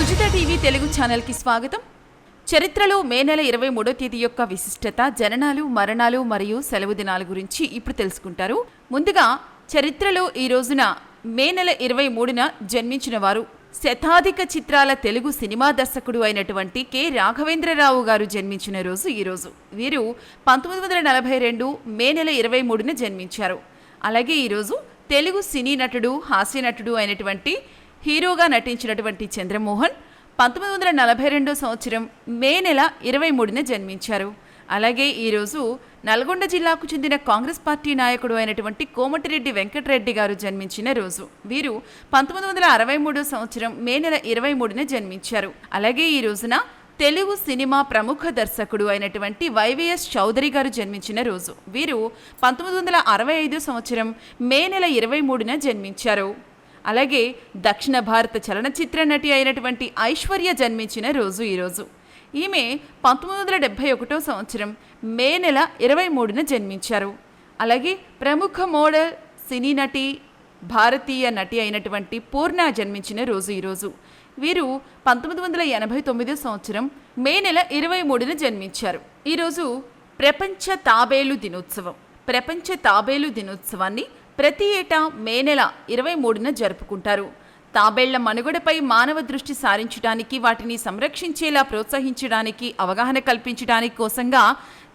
Sujitha TV Telugu ఛానల్కి స్వాగతం. చరిత్రలో మే నెల ఇరవై మూడో తేదీ యొక్క విశిష్టత జననాలు మరణాలు మరియు సెలవు దినాల గురించి ఇప్పుడు తెలుసుకుంటారు. ముందుగా చరిత్రలో ఈ రోజున మే నెల ఇరవై మూడున జన్మించిన వారు శతాధిక చిత్రాల తెలుగు సినిమా దర్శకుడు అయినటువంటి కె. రాఘవేంద్రరావు గారు జన్మించిన రోజు ఈ రోజు. వీరు పంతొమ్మిది వందల నలభై రెండు మే నెల ఇరవై మూడున జన్మించారు. అలాగే ఈరోజు తెలుగు సినీ నటుడు హాస్య నటుడు అయినటువంటి హీరోగా నటించినటువంటి చంద్రమోహన్ పంతొమ్మిది వందల నలభై రెండో సంవత్సరం మే నెల ఇరవై మూడున జన్మించారు. అలాగే ఈరోజు నల్గొండ జిల్లాకు చెందిన కాంగ్రెస్ పార్టీ నాయకుడు అయినటువంటి కోమటిరెడ్డి వెంకటరెడ్డి గారు జన్మించిన రోజు. వీరు పంతొమ్మిది వందల అరవై మూడో సంవత్సరం మే నెల ఇరవై మూడున జన్మించారు. అలాగే ఈ రోజున తెలుగు సినిమా ప్రముఖ దర్శకుడు అయినటువంటి వైవిఎస్ చౌదరి గారు జన్మించిన రోజు. వీరు పంతొమ్మిది వందల అరవై ఐదు సంవత్సరం మే నెల ఇరవై మూడున జన్మించారు. అలాగే దక్షిణ భారత చలనచిత్ర నటి అయినటువంటి ఐశ్వర్య జన్మించిన రోజు ఈరోజు. ఈమె పంతొమ్మిది వందల డెబ్భై ఒకటో సంవత్సరం మే నెల ఇరవై మూడున జన్మించారు. అలాగే ప్రముఖ మోడల్ సినీ నటి భారతీయ నటి అయినటువంటి పూర్ణ జన్మించిన రోజు ఈరోజు. వీరు పంతొమ్మిది వందల ఎనభై తొమ్మిదో సంవత్సరం మే నెల ఇరవై మూడున జన్మించారు. ఈరోజు ప్రపంచ తాబేలు దినోత్సవం. ప్రపంచ తాబేలు దినోత్సవాన్ని ప్రతి ఏటా మే నెల ఇరవై మూడున జరుపుకుంటారు. తాబేళ్ళ మనుగడపై మానవ దృష్టి సారించడానికి వాటిని సంరక్షించేలా ప్రోత్సహించడానికి అవగాహన కల్పించడానికి కోసంగా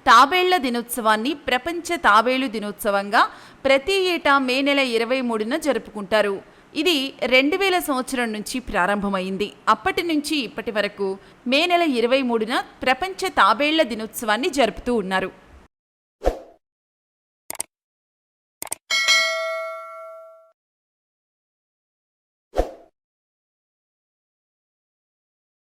తాబేళ్ళ దినోత్సవాన్ని ప్రపంచ తాబేలు దినోత్సవంగా ప్రతి ఏటా మే నెల ఇరవై మూడున జరుపుకుంటారు. ఇది రెండు వేల సంవత్సరం నుంచి ప్రారంభమైంది. అప్పటి నుంచి ఇప్పటి వరకు మే నెల ఇరవై మూడున ప్రపంచ తాబేళ్ళ దినోత్సవాన్ని జరుపుతూ ఉన్నారు.